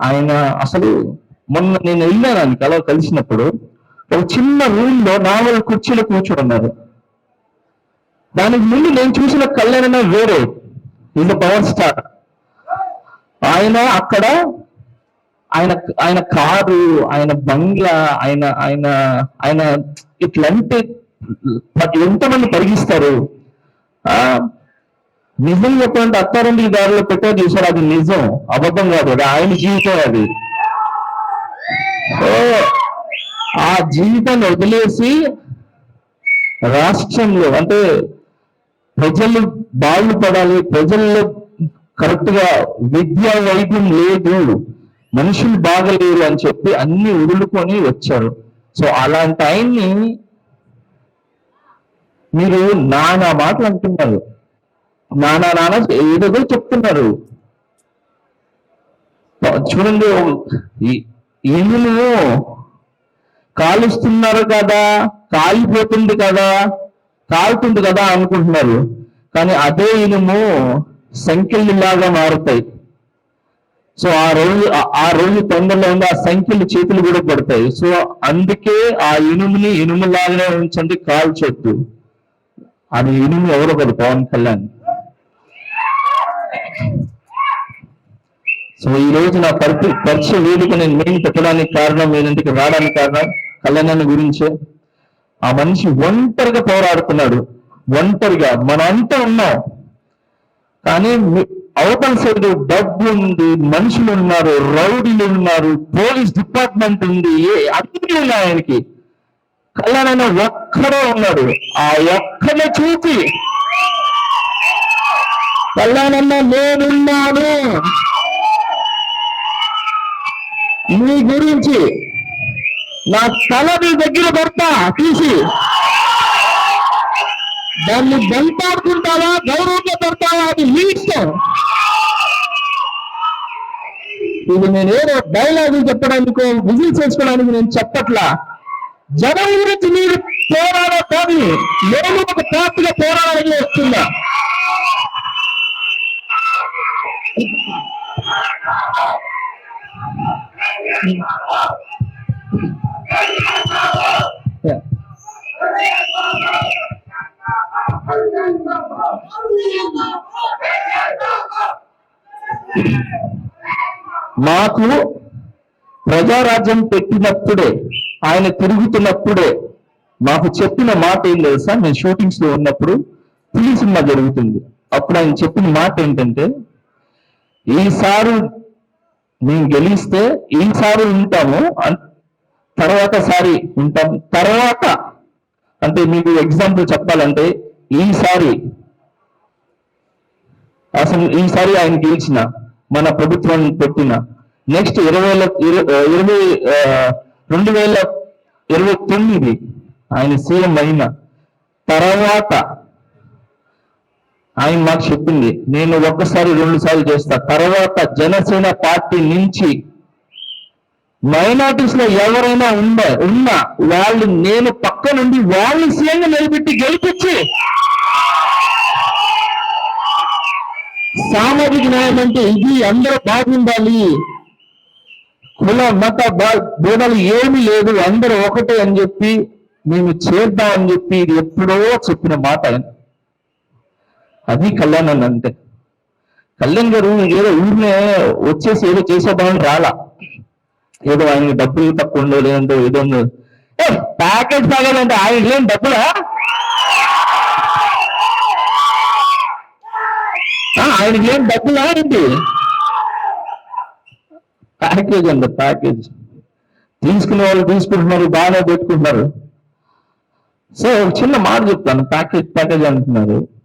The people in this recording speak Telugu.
ఆయన అసలు మొన్న నేను వెళ్ళాను ఆయన కలవ కలిసినప్పుడు. ఒక చిన్న రూమ్లో నాలుగు కుర్చీలో కూర్చొని ఉన్నారు దానికి ముందు నేను చూసిన కళ్యాణ వేరే. ఇది పవర్ స్టార్ ఆయన అక్కడ ఆయన ఆయన కారు ఆయన బంగ్లా ఆయన ఆయన ఆయన ఇట్లంటే ఎంతమంది పరిగిస్తారు ఆ నిజం చెప్పాలంటే అత్తారండి దారిలో పెట్టా చూసారు అది నిజం అబద్ధం కాదు అది ఆయన జీవితం అది. సో ఆ జీవితాన్ని వదిలేసి రాష్ట్రంలో అంటే ప్రజలు బాగుపడాలి ప్రజల్లో కరెక్ట్గా విద్యా వైద్యం లేదు మనుషులు బాగలేరు అని చెప్పి అన్ని వదులుకొని వచ్చారు. సో అలాంటి ఆయన్ని మీరు నానా మాటలు అంటున్నారు. నానా నానా ఏదో చెప్తున్నారు. చూడండి ఇనుము కాలుస్తున్నారు కదా కాలిపోతుంది కదా కాలుతుంది కదా అనుకుంటున్నారు. కానీ అదే ఇనుము సంఖ్యలాగా మారుతాయి. సో ఆ రోజు ఆ- రోజు తొందరలో ఉంది ఆ సంఖ్యలు చేతులు కూడా పడతాయి. సో అందుకే ఆ ఇనుముని ఇనుములాగానే ఉంచండి కాల్చొద్దు అని ఇనుము ఎవరో కదా పవన్ కళ్యాణ్. సో ఈ రోజు నా పరిచయ పరిచయ వేదిక నేను మెయిన్ పెట్టడానికి కారణం ఏంటంటే రావడానికి కారణం కళ్యాణాన్ని గురించే. ఆ మనిషి ఒంటరిగా పోరాడుతున్నాడు. ఒంటరిగా మనం అంతా ఉన్నాం. కానీ అవతల సైడ్ డబ్బు ఉంది మనుషులు ఉన్నారు రౌడీలు ఉన్నారు పోలీస్ డిపార్ట్మెంట్ ఉంది ఏ అన్ని ఉన్నాయి ఆయనకి. కళ్యాణ్ ఒక్కడే ఉన్నాడు. ఆ ఒక్కనే చూసి కళ్యాణ్ నేనున్నాను. మీ గురించి నా తల మీ దగ్గర పెడతా తీసి దాన్ని వెంటాడుకుంటావా గౌరవంగా పెడతావా అది మీ ఇష్టం. ఇది నేనేదో డైలాగులు చెప్పడానికి విజిల్ చేసుకోవడానికి నేను చెప్పట్లా. జనం గురించి మీరు పోరాడే కానీ నేను ఒక పార్టీగా పోరాడాలని వస్తుందా Yeah. మాకు ప్రజారాజ్యం పెట్టినప్పుడే ఆయన తిరుగుతున్నప్పుడే మాకు చెప్పిన మాట ఏం తెలుసా మేము షూటింగ్స్లో ఉన్నప్పుడు పులి సినిమా జరుగుతుంది అప్పుడు ఆయన చెప్పిన మాట ఏంటంటే ఈసారి మేము గెలిస్తే ఈసారి ఉంటాము తర్వాత సారి ఉంటాం. తర్వాత అంటే మీకు ఎగ్జాంపుల్ చెప్పాలంటే ఈసారి అసలు ఈసారి ఆయన గెలిచిన మన ప్రభుత్వాన్ని పెట్టిన. నెక్స్ట్ ఇరవై ఇరవై రెండు వేల ఇరవై తొమ్మిది ఆయన సీఎం అయిన తర్వాత ఆయన మాకు చెప్పింది. నేను ఒక్కసారి రెండు సార్లు చేస్తా. తర్వాత జనసేన పార్టీ నుంచి మైనార్టీస్లో ఎవరైనా ఉండ ఉన్నా వాళ్ళు నేను పక్క నుండి వాళ్ళని సీఎంగా నిలబెట్టి గెలిపించి సామాజిక న్యాయం అంటే ఇది అందరూ బాగుండాలి కుల మత బా- భేదాలు ఏమీ లేదు. అందరూ ఒకటే అని చెప్పి మేము చేద్దాం అని చెప్పి ఇది ఎప్పుడో చెప్పిన మాట అది కళ్యాణ్ అన్న అంతే. కళ్యాణ్ గారు ఏదో ఊరినే వచ్చేసి ఏదో చేసేద్దామని రాలా. ఏదో ఆయన డబ్బులు తక్కువ ఉండో లేదంటే ఏదో ఉందో. ఏ ప్యాకేజ్ ప్యాకేజ్ అంటే ఆయన ఏం డబ్బులా? ఆయనకి లేని డబ్బులా ఏంటి? ప్యాకేజ్ అంట ప్యాకేజ్. తీసుకునే వాళ్ళు తీసుకుంటున్నారు బాగానే పెట్టుకుంటున్నారు. సో ఒక చిన్న మాట చెప్తాను ప్యాకేజ్ ప్యాకేజ్ అంటున్నారు.